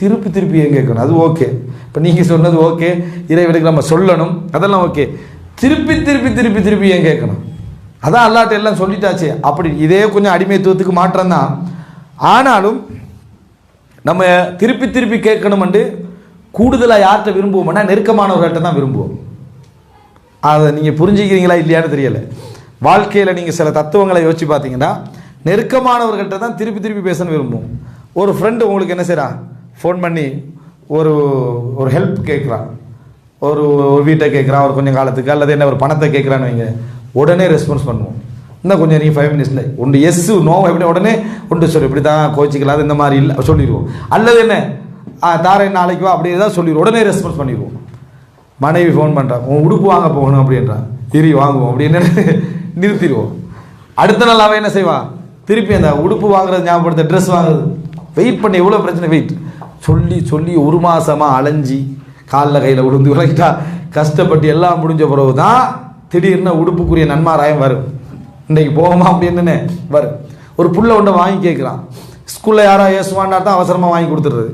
திருப்பி திருப்பி ஏன் கேட்கணும்? அது ஓகே. இப்போ நீங்கள் சொன்னது ஓகே. இறைவனுக்கு நம்ம சொல்லணும். அதெல்லாம் ஓகே. திருப்பி திருப்பி திருப்பி திருப்பி ஏன் கேட்கணும்? அதான் அல்லாட்ட எல்லாம் சொல்லிட்டாச்சு. அப்படி இதே கொஞ்சம் அடிமைத்துவத்துக்கு மாற்றம் தான் ஆனாலும் நம்ம திருப்பி திருப்பி கேட்கணும்ண்டு கூடுதலாக யார்கிட்ட விரும்புவோம்னா நெருக்கமானவர்கள்ட்ட தான் விரும்புவோம். அதை நீங்கள் புரிஞ்சுக்கிறீங்களா இல்லையான்னு தெரியலை. வாழ்க்கையில் நீங்கள் சில தத்துவங்களை யோசிச்சு பார்த்தீங்கன்னா நெருக்கமானவர்கள்ட்ட தான் திருப்பி திருப்பி பேசணும் விரும்புவோம். ஒரு ஃப்ரெண்டு உங்களுக்கு என்ன செய்கிறான் ஃபோன் பண்ணி ஒரு ஒரு ஹெல்ப் கேட்குறான். ஒரு ஒரு வீட்டை கேட்குறான் ஒரு கொஞ்சம் காலத்துக்கு அல்லது என்ன ஒரு பணத்தை கேட்குறான்னு வைங்க. உடனே ரெஸ்பான்ஸ் பண்ணுவோம். இன்னும் கொஞ்சம் நீ ஃபைவ் மினிட்ஸில் ஒன்று எஸ் நோ எப்படி உடனே ஒன்று சொல்லு. இப்படி தான் கோச்சிக்கலாது இந்த மாதிரி இல்லை சொல்லிடுவோம். அல்லது என்ன ஆ தாரேன் நாளைக்கு வா அப்படி தான் சொல்லிடுவோம். உடனே ரெஸ்பான்ஸ் பண்ணிடுவோம். மனைவி ஃபோன் பண்ணுறான் உன் உடுப்பு வாங்க போகணும் அப்படின்றான் திரி வாங்குவோம் அப்படின்னு நிறுத்திடுவோம். அடுத்த நாள் அவன் என்ன செய்வான் திருப்பி அந்த உடுப்பு வாங்குறது ஞாபகப்படுத்த ட்ரெஸ் வாங்குறது. வெயிட் பண்ணி எவ்வளோ பிரச்சனை வெயிட் சொல்லி சொல்லி ஒரு மாதமாக அலைஞ்சி காலில் கையில் விழுந்து விளக்கிட்டா கஷ்டப்பட்டு எல்லாம் முடிஞ்ச பிறகு தான் திடீர்னு உடுப்புக்குரிய நன்மாராயம் வரும். இன்றைக்கு போவோமா அப்படின்னு வரும். ஒரு புள்ள ஒன்றை வாங்கி கேட்குறான். ஸ்கூலில் யாரோ ஏசுவான்னா தான் அவசரமாக வாங்கி கொடுத்துடுறது.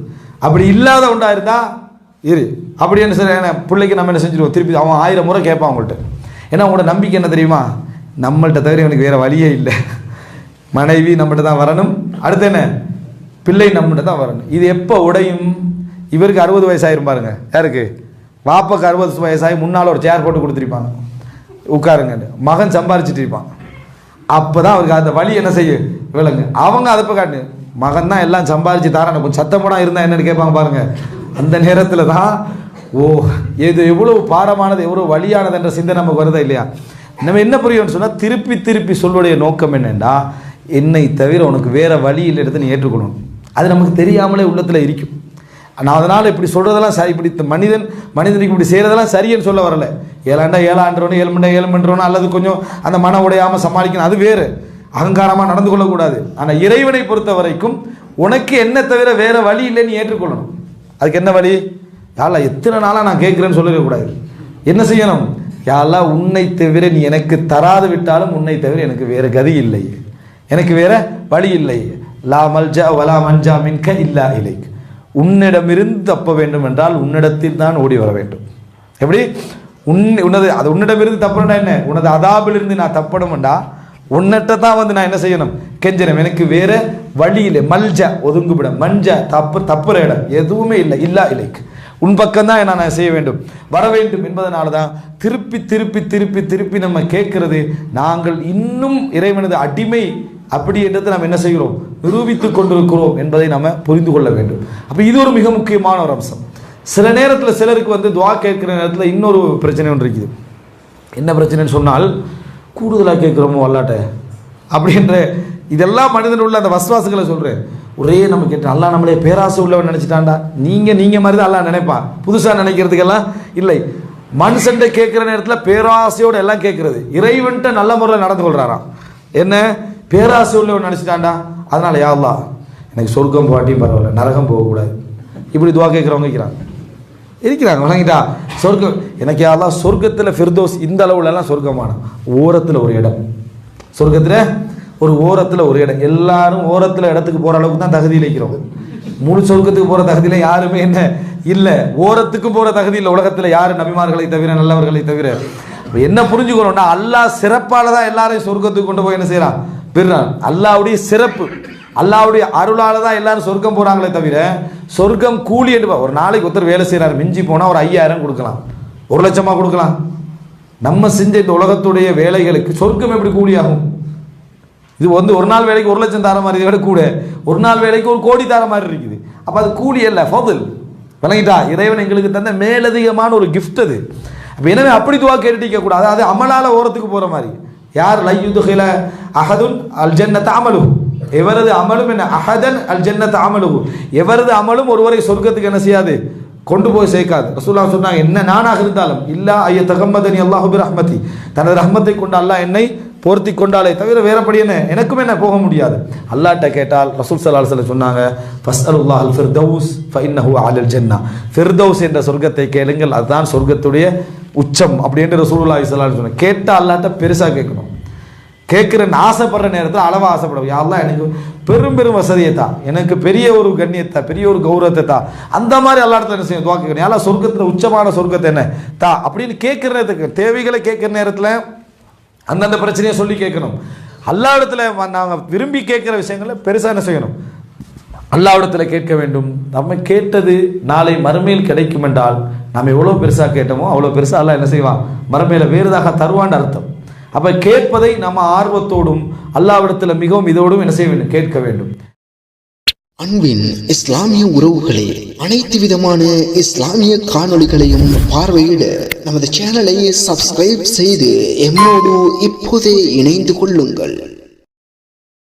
அப்படி இல்லாத ஒன்றா இருந்தால் இரு. அப்படி என்ன சரி என்ன பிள்ளைக்கு நம்ம என்ன செஞ்சிருவோம்? திருப்பி அவன் ஆயிரம் முறை கேட்பான் அவங்கள்ட்ட. ஏன்னா உங்களோட நம்பிக்கை என்ன தெரியுமா? நம்மள்கிட்ட தவிர எனக்கு வேறு வழியே இல்லை. மனைவி நம்மகிட்ட தான் வரணும். அடுத்து என்ன? பிள்ளை நம்மகிட்ட தான் வரணும். இது எப்போ உடையும்? இவருக்கு அறுபது வயசாயிரும் பாருங்க. யாருக்கு? வாப்பாக்கு அறுபது வயசாகி முன்னால் ஒரு சேர் போட்டு கொடுத்துருப்பாங்க. உட்காருங்க. மகன் சம்பாரிச்சிட்டு இருப்பான். அப்போ தான் அவருக்கு அந்த வழி என்ன செய்யு விளங்கு. அவங்க அதை இப்போ காட்டு மகன் தான் எல்லாம் சம்பாரிச்சு தாரான. கொஞ்சம் சத்தப்படா இருந்தால் என்னென்னு கேட்பாங்க பாருங்க. அந்த நேரத்தில் தான் ஓ இது எவ்வளோ பாரமானது எவ்வளோ வழியானது என்ற சிந்தனை நமக்கு வருதா இல்லையா? நம்ம என்ன புரியும்னு சொன்னால் திருப்பி திருப்பி சொல்லுடைய நோக்கம் என்னென்னா என்னை தவிர உனக்கு வேறு வழி இல்லை எடுத்து நீ ஏற்றுக்கொள்ளணும். அது நமக்கு தெரியாமலே உள்ளத்தில் இருக்கும். நான் அதனால் இப்படி சொல்கிறதெல்லாம் சரி இப்படி மனிதன் மனிதனுக்கு இப்படி செய்கிறதெல்லாம் சரின்னு சொல்ல வரல. ஏழாண்டா ஏழாண்டுறவனு ஏழு மண்டா ஏழு மன்றவனு அல்லது கொஞ்சம் அந்த மன உடையாமல் சமாளிக்கணும் அது வேறு. அகங்காரமாக நடந்து கொள்ளக்கூடாது ஆனால் இறைவனை பொறுத்த வரைக்கும் உனக்கு என்ன தவிர வேறு வழி இல்லைன்னு ஏற்றுக்கொள்ளணும். அதுக்கு என்ன வழி? யாரா எத்தனை நாளாக நான் கேட்குறேன்னு சொல்லக்கூடாது என்ன செய்யணும்? யாரா உன்னை தவிர நீ எனக்கு தராது விட்டாலும் உன்னை தவிர எனக்கு வேறு கதி இல்லை. எனக்கு வேறு வழி இல்லை. லா மல்ஜா வலா மஞ்சா மின்க இல்லா இலைக் உன்னிடமிருந்து தப்ப வேண்டும் என்றால் உன்னிடத்தில் தான் ஓடி வர வேண்டும். எப்படி? உன் உனது அது உன்னிடமிருந்து தப்பணும்னா என்ன? உனது அதாபிலிருந்து நான் தப்பணும்டா உன்னிட்ட தான் வந்து நான் என்ன செய்யணும்? கெஞ்சனம் எனக்கு வேற வழியில் மல்ஜ ஒதுங்குபிடம் மஞ்ச தப்பு தப்புற இடம். எதுவுமே இல்லை. இல்லா இலைக்கு உன் பக்கம் தான் நான் செய்ய வேண்டும்? வர வேண்டும் என்பதனால தான் திருப்பி திருப்பி திருப்பி திருப்பி நம்ம கேட்கறது. நாங்கள் இன்னும் இறைவனது அடிமை அப்படி என்றதை நாம் என்ன செய்கிறோம்? நிரூபித்துக் கொண்டிருக்கிறோம் என்பதை நம்ம புரிந்து கொள்ள வேண்டும். அப்போ இது ஒரு மிக முக்கியமான ஒரு அம்சம். சில நேரத்தில் சிலருக்கு வந்து துவா கேட்குற நேரத்தில் இன்னொரு பிரச்சனை ஒன்று இருக்குது. என்ன பிரச்சனைன்னு சொன்னால் கூடுதலாக கேட்குறோமோ அல்லாட்ட? அப்படின்ற இதெல்லாம் மனிதன் உள்ள அந்த வசுவாசங்களை சொல்கிறேன் ஒரே நம்ம கேட்டு அல்லா நம்மளே பேராசை உள்ளவன் நினச்சிட்டான்டா. நீங்கள் நீங்கள் மாதிரி தான் அல்லா நினைப்பான் புதுசாக நினைக்கிறதுக்கெல்லாம் இல்லை. மனுஷன்ட்ட கேட்குற நேரத்தில் பேராசையோடு எல்லாம் கேட்குறது. இறைவன்ட்ட நல்ல முறையில் நடந்து கொள்கிறாராம் என்ன? பேராசை உள்ளவன் நினச்சிட்டான்டா அதனால் யா எனக்கு சொர்க்கம் போகாட்டியும் பரவாயில்ல நரகம் போகக்கூடாது. இப்படி துவா கேட்குறவங்க இருக்கிறாங்க. இருக்கிறாங்க வணங்கிட்டா. சொர்க்கம் எனக்கு யாரெல்லாம் சொர்க்கத்தில் ஃபிர்தோஸ் இந்த அளவுலலாம் சொர்க்கமான ஓரத்தில் ஒரு இடம். சொர்க்கத்தில் ஒரு ஓரத்தில் ஒரு இடம். எல்லாரும் ஓரத்தில் இடத்துக்கு போகிற அளவுக்கு தான் தகுதியில் இருக்கிறோம். முழு சொர்க்கத்துக்கு போகிற தகுதியில் யாருமே என்ன? இல்லை. ஓரத்துக்கும் போகிற தகுதியில் உலகத்தில் யார் நபிமார்களை தவிர நல்லவர்களை தவிர. இப்போ என்ன புரிஞ்சுக்கணும்னா அல்லாஹ் சிறப்பால் தான் எல்லாரையும் சொர்க்கத்துக்கு கொண்டு போய் என்ன செய்கிறான் பெறுறான் அல்லாவுடைய சிறப்பு அல்லாவுடைய அருளால் தான் எல்லாரும் சொர்க்கம் போகிறாங்களே தவிர சொர்க்கம் கூலி என்று ஒரு நாளைக்கு ஒருத்தர் வேலை செய்கிறார் மிஞ்சி போனால் ஒரு ஐயாயிரம் கொடுக்கலாம். ஒரு லட்சமாக கொடுக்கலாம். நம்ம செஞ்ச இந்த உலகத்துடைய வேலைகளுக்கு சொர்க்கம் எப்படி கூலியாகும்? இது வந்து ஒரு நாள் வேலைக்கு ஒரு லட்சம் தர மாதிரி விட கூட. ஒரு நாள் வேலைக்கு ஒரு கோடி தர மாதிரி இருக்குது. அப்போ அது கூலி அல்ல ஃபதில் விளங்கிட்டா? இறைவன் எங்களுக்கு தந்த மேலதிகமான ஒரு கிஃப்ட் அது. அப்போ எனவே அப்படி துவா கேட்டுக்க கூடாது. அது அமலால் ஓரத்துக்கு போகிற மாதிரி. யார்? லையுதுகில அஹதுன் அல் ஜன்னத் அமலு எவரது அமலும் என்ன? அஹதன் அல் ஜன்னத் அமலு எவரது அமலும் ஒருவரை சொர்க்கத்துக்கு என்ன செய்யாது? கொண்டு போய் சேர்க்காது. ரசூல்லா சொன்னாங்க என்ன நானாக இருந்தாலும் இல்லா ஐய தகம்மதனி அல்லாஹு ரஹ்மதி தனது ரஹ்மத்தை கொண்டு அல்லாஹ் என்னை போர்த்தி கொண்டாலே தவிர வேறபடி என்ன? எனக்கும் என்ன? போக முடியாது. அல்லாட்ட கேட்டால் ரசூல் சல்லா சொல்ல சொன்னாங்க ஃபஸ்அலுல்லாஹ் அல் ஃபிர்தௌஸ் ஃபஇன்னஹு அலல் ஜன்னா ஃபிர்தௌஸ் என்ற சொர்க்கத்தை கேளுங்கள். அதுதான் சொர்க்கத்துடைய உச்சம் அப்படின்ற ரசூலுல்லாஹி ஸல்லல்லாஹு கேட்டால் அல்லாத பெருசாக கேட்கணும். கேட்குறேன்னு ஆசைப்படுற நேரத்தில் அளவாக ஆசைப்படும் யாரெல்லாம் எனக்கு பெரும் பெரும் வசதியை தான் எனக்கு பெரிய ஒரு கண்ணியத்தை பெரிய ஒரு கௌரவத்தை தான் அந்த மாதிரி எல்லா இடத்துல என்ன செய்யும் துவா கேட்கணும். யாரா சொர்க்கத்தில் உச்சமான சொர்க்கத்தை என்ன? தா அப்படின்னு கேட்குற நேரத்துக்கு தேவைகளை கேட்குற நேரத்தில் அந்தந்த பிரச்சனையை சொல்லி கேட்கணும். அல்லா இடத்துல நாங்கள் விரும்பி கேட்குற விஷயங்களை பெருசாக என்ன செய்யணும்? அல்லாவிடத்தில் கேட்க வேண்டும். நம்ம கேட்டது நாளை மறுமையில் கிடைக்கும் என்றால் நாம் எவ்வளோ பெருசாக கேட்டோமோ அவ்வளோ பெருசாக எல்லாம் என்ன செய்வான்? மறுமையில் வேறுதாக தருவான்னு அர்த்தம். அப்போ கேட்பதை நம்ம ஆர்வத்தோடும் அல்லாவிடத்தில் மிகவும் இதோடும் என்ன செய்ய வேண்டும்? கேட்க வேண்டும். அன்பின் இஸ்லாமிய உறவுகளே அனைத்து விதமான இஸ்லாமிய காணொளிகளையும் பார்வையிட நமது சேனலை சப்ஸ்கிரைப் செய்து எம்மோடு இப்போதே இணைந்து கொள்ளுங்கள்.